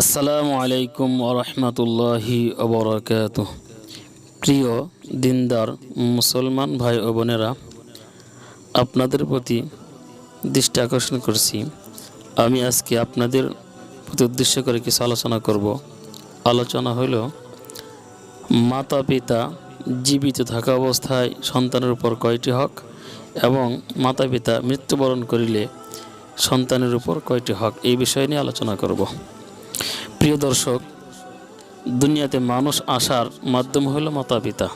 আসসালামু আলাইকুম ওরহমতুল্লাহি অবরাকাত প্রিয় দিনদার মুসলমান ভাই ও বোনেরা, আপনাদের প্রতি দৃষ্টি আকর্ষণ করছি। আমি আজকে আপনাদের প্রতি উদ্দেশ্য করে কিছু আলোচনা করব। আলোচনা হইল মাতা পিতা জীবিত থাকা অবস্থায় সন্তানের উপর কয়টি হক এবং মাতা পিতা মৃত্যুবরণ করিলে সন্তানের উপর কয়টি হক, এই বিষয় নিয়ে আলোচনা করব। প্রিয় দর্শক, দুনিয়াতে মানুষ আসার মাধ্যম হল মাতা পিতা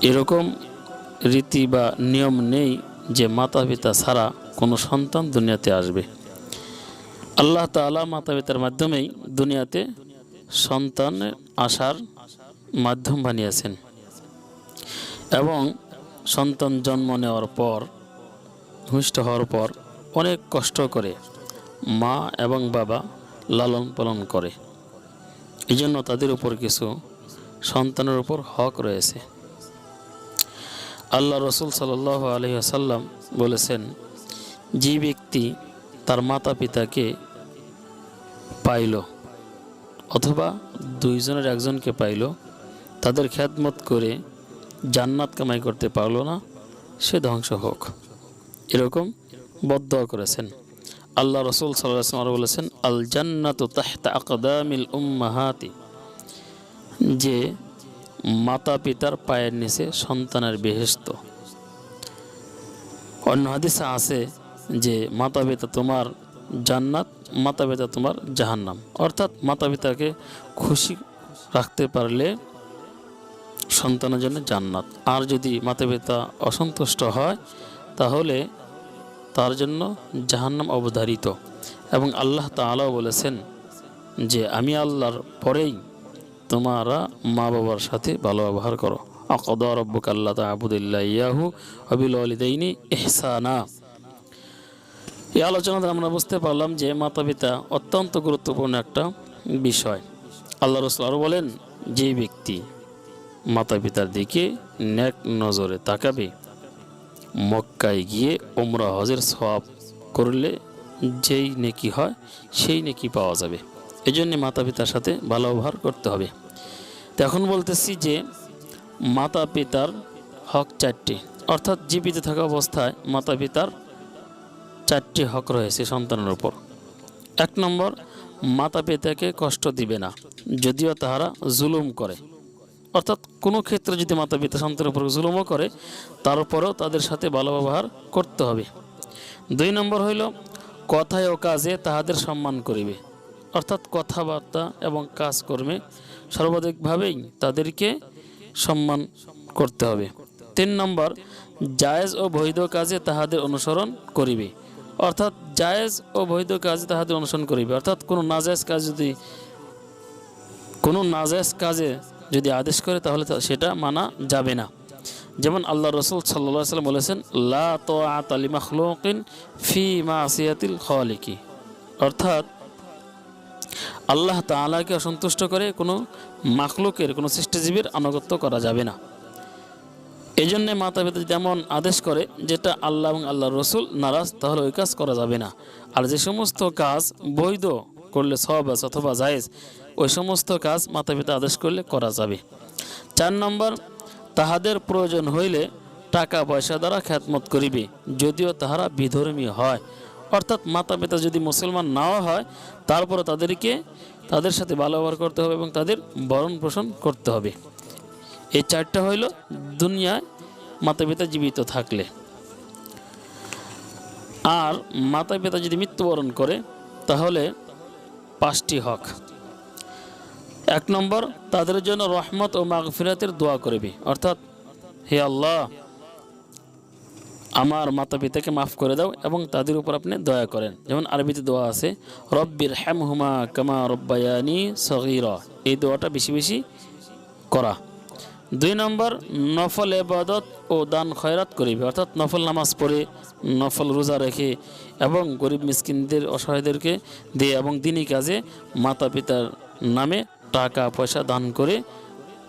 এরকম রীতি বা নিয়ম নেই যে মাতা পিতা ছাড়া কোনো সন্তান দুনিয়াতে আসবে। আল্লাহ তাআলা মাতা পিতার মাধ্যমেই দুনিয়াতে সন্তান আসার মাধ্যম বানিয়েছেন। এবং সন্তান জন্ম নেওয়ার পর, ভূমিষ্ঠ হওয়ার পর অনেক কষ্ট করে মা এবং বাবা লালন পালন করে। এই জন্য তাদের উপর কিছু সন্তানের উপর হক রয়েছে। আল্লাহ রসুল সাল আলহি আসাল্লাম বলেছেন, যে ব্যক্তি তার মাতা পিতাকে পাইল অথবা দুইজনের একজনকে পাইল, তাদের খ্যাতমত করে জান্নাত কামাই করতে পারল না, সে ধ্বংস হোক। এরকম বদ্ধ করেছেন। আল্লাহ রসুল সাল্লাম আরও বলেছেন আল জান্নাত তাহতা আকদামিল উম্মাহাতি যে মাতা পিতার পায়ের নিচে সন্তানের বেহেস্ত অন্য হাদিসে আছে যে মাতা পিতা তোমার জান্নাত, মাতা পিতা তোমার জাহান্নাম। অর্থাৎ মাতা পিতাকে খুশি রাখতে পারলে সন্তানের জন্য জান্নাত। আর যদি মাতা পিতা অসন্তুষ্ট হয়, তাহলে তার জন্য জাহান্নাম অবধারিত। এবং আল্লাহ তাআলাও বলেছেন যে, আমি আল্লাহর পরেই তোমারা মা বাবার সাথে ভালো ব্যবহার করো। আকদা রব্বুক আল্লাহ তাবুদুল্লাহ ইয়াহু আবিল আলিদাইনি ইহসানা। এই আলোচনাতে আমরা বুঝতে পারলাম যে মাতা পিতা অত্যন্ত গুরুত্বপূর্ণ একটা বিষয়। আল্লাহ রসুল আরও বলেন, যে ব্যক্তি মাতা পিতার দিকে ন্যাক নজরে তাকাবে মক্কায় গিয়ে ওমরা হজের সওয়াব করলে যেই নেকি হয়, সেই নেকি পাওয়া যাবে। এই জন্যে মাতা পিতার সাথে ভালো ব্যবহার করতে হবে। তো এখন বলতেছি যে মাতা পিতার হক চারটি। অর্থাৎ জীবিত থাকা অবস্থায় মাতা পিতার চারটি হক রয়েছে সন্তানের উপর। এক নম্বর মাতা পিতাকে কষ্ট দিবে না, যদিও তাহারা জুলুম করে। অর্থাৎ কোনো ক্ষেত্রে যদি মাতা পিতা সন্তানের উপর জুলুমও করে, তারপরেও তাদের সাথে ভালো ব্যবহার করতে হবে। দুই নম্বর হইল, কথায় ও কাজে তাহাদের সম্মান করিবে। অর্থাৎ কথাবার্তা এবং কাজকর্মে সর্বাধিকভাবেই তাদেরকে সম্মান করতে হবে। তিন নম্বর, জায়েজ ও বৈধ কাজে তাহাদের অনুসরণ করিবে। অর্থাৎ জায়েজ ও বৈধ কাজে তাহাদের অনুসরণ করিবে। অর্থাৎ কোনো নাজায়েজ কাজ যদি কোনো নাজায়েজ কাজে যদি আদেশ করে, তাহলে সেটা মানা যাবে না। যেমন আল্লাহ রসুল সাল্লাহ সাল্লাম বলেছেন, লা তো আতালি মাখলুকিন ফি মা আসিয়াতিল খালিকি। অর্থাৎ, আল্লাহ তাআলাকে অসন্তুষ্ট করে কোনো মাখলুকের, কোনো সৃষ্টিজীবীর আনুগত্য করা যাবে না। এই জন্যে মাতা পিতা যেমন আদেশ করে, যেটা আল্লাহ এবং আল্লাহ রসুল নারাজ, তাহলে ওই কাজ করা যাবে না। আর যে সমস্ত কাজ বৈধ করলে সব আছে অথবা জায়েজ, ওই সমস্ত কাজ মাতা পিতা আদেশ করলে করা যাবে। চার নম্বর, তাহাদের প্রয়োজন হইলে টাকা পয়সা দ্বারা খ্যাতমত করিবে, যদিও তাহারা বিধর্মী হয়। অর্থাৎ মাতা পিতা যদি মুসলমান নাও হয় তারপরে তাদেরকে তাদের সাথে ভালো ব্যবহার করতে হবে এবং তাদের বরণ পোষণ করতে হবে। এই চারটা হইল দুনিয়ায় মাতা পিতা জীবিত থাকলে। আর মাতা পিতা যদি মৃত্যুবরণ করে, তাহলে পাঁচটি হক। এক নম্বর, তাদের জন্য রহমত ও মাগফিরাতের দোয়া করবি। অর্থাৎ, হে আল্লাহ, আমার মাতা পিতাকে মাফ করে দাও এবং তাদের উপর আপনি দয়া করেন। যেমন আরবিতে দোয়া আছে রব্বির হ্যাম হুমা কামা রব্বায়ানি সগিরা। এই দোয়াটা বেশি বেশি করা। দুই নম্বর, নফল এবাদত ও দান খয়রাত করিবে। অর্থাৎ নফল নামাজ পড়ে, নফল রোজা রেখে এবং গরিব মিসকিনদের, অসহায়দেরকে দিয়ে এবং দিনই কাজে মাতা পিতার নামে টাকা, পয়সা দান করে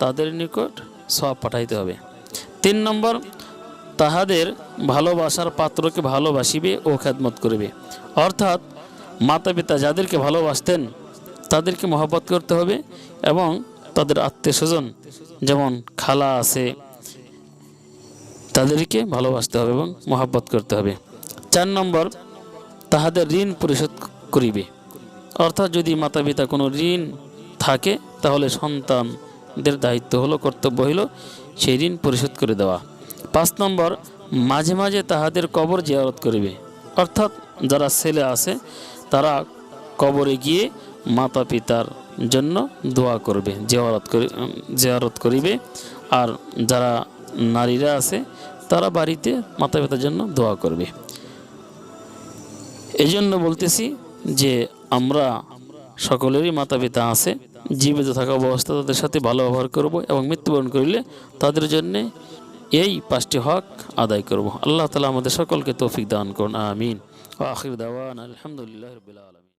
তাদের নিকট সব পাঠাইতে হবে। তিন নম্বর, তাহাদের ভালোবাসার পাত্রকে ভালোবাসিবে ও খেদমত করিবে। অর্থাৎ মাতা পিতা যাদেরকে ভালোবাসতেন, তাদেরকে মহাব্বত করতে হবে এবং তাদের আত্মীয় স্বজন যেমন খালা আছে, তাদেরকে ভালোবাসতে হবে এবং মহাব্বত করতে হবে। চার নম্বর, তাহাদের ঋণ পরিশোধ করিবে। অর্থাৎ যদি মাতা পিতা কোনো ঋণ থাকে, তাহলে সন্তানদের দায়িত্ব হলো, কর্তব্য হইল সেই ঋণ পরিশোধ করে দেওয়া। পাঁচ নম্বর, মাঝে মাঝে তাহাদের কবর জিয়ারত করিবে। অর্থাৎ যারা ছেলে আছে, তারা কবরে গিয়ে মাতা পিতার জন্য দোয়া করবে, জিয়ারত করি জিয়ারত করিবে। আর যারা নারীরা আছে, তারা বাড়িতে মাতা পিতার জন্য দোয়া করবে। এই জন্য বলতেছি যে আমরা সকলেরই মাতা পিতা আছে, জীবিত থাকা অবস্থা তাদের সাথে ভালো ব্যবহার করব এবং মৃত্যুবরণ করিলে তাদের জন্যে এই পাঁচটি হক আদায় করব। আল্লাহ তালা আমাদের সকলকে তৌফিক দান করুন, আমিন। আখির দাওয়ান আলহামদুলিল্লাহ রবিল